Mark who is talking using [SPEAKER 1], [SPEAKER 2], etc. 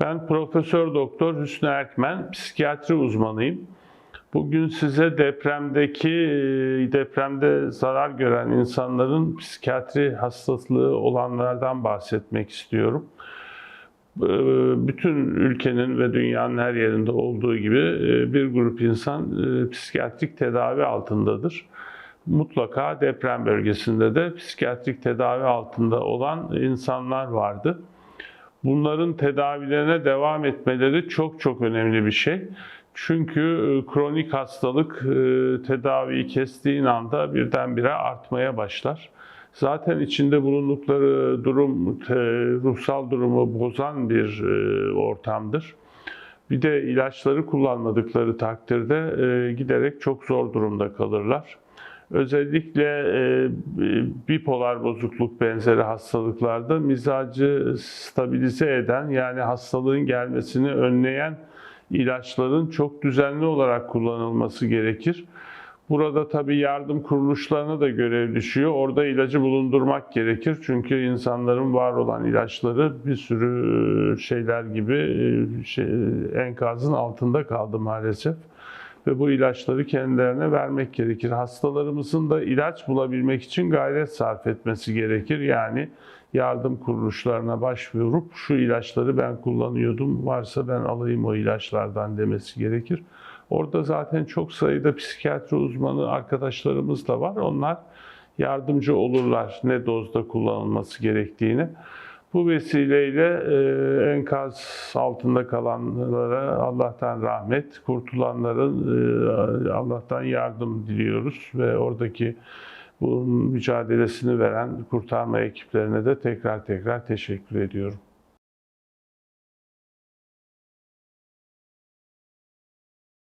[SPEAKER 1] Ben Profesör Doktor Hüsnü Erkmen, psikiyatri uzmanıyım. Bugün size depremdeki depremde zarar gören insanların psikiyatri hastalığı olanlardan bahsetmek istiyorum. E, Bütün ülkenin ve dünyanın her yerinde olduğu gibi e, bir grup insan e, psikiyatrik tedavi altındadır. Mutlaka deprem bölgesinde de psikiyatrik tedavi altında olan insanlar vardı. Bunların tedavilerine devam etmeleri çok çok önemli bir şey. Çünkü e, kronik hastalık e, tedaviyi kestiğin anda birdenbire artmaya başlar. Zaten içinde bulundukları durum, ruhsal durumu bozan bir e, ortamdır. Bir de ilaçları kullanmadıkları takdirde giderek çok zor durumda kalırlar. Özellikle bipolar bozukluk benzeri hastalıklarda mizacı stabilize eden yani hastalığın gelmesini önleyen ilaçların çok düzenli olarak kullanılması gerekir. Burada tabii yardım kuruluşlarına da görev düşüyor. Orada ilacı bulundurmak gerekir. Çünkü insanların var olan ilaçları bir sürü şeyler gibi e, şey, enkazın altında kaldı maalesef ve bu ilaçları kendilerine vermek gerekir. Hastalarımızın da ilaç bulabilmek için gayret sarf etmesi gerekir. Yani yardım kuruluşlarına başvurup şu ilaçları ben kullanıyordum, varsa ben alayım o ilaçlardan demesi gerekir. Orada zaten çok sayıda psikiyatri uzmanı arkadaşlarımız da var. Onlar yardımcı olurlar ne dozda kullanılması gerektiğini. Bu vesileyle e, enkaz altında kalanlara Allah'tan rahmet, kurtulanların e, Allah'tan yardım diliyoruz ve oradaki bunun mücadelesini veren kurtarma ekiplerine de tekrar tekrar teşekkür ediyorum.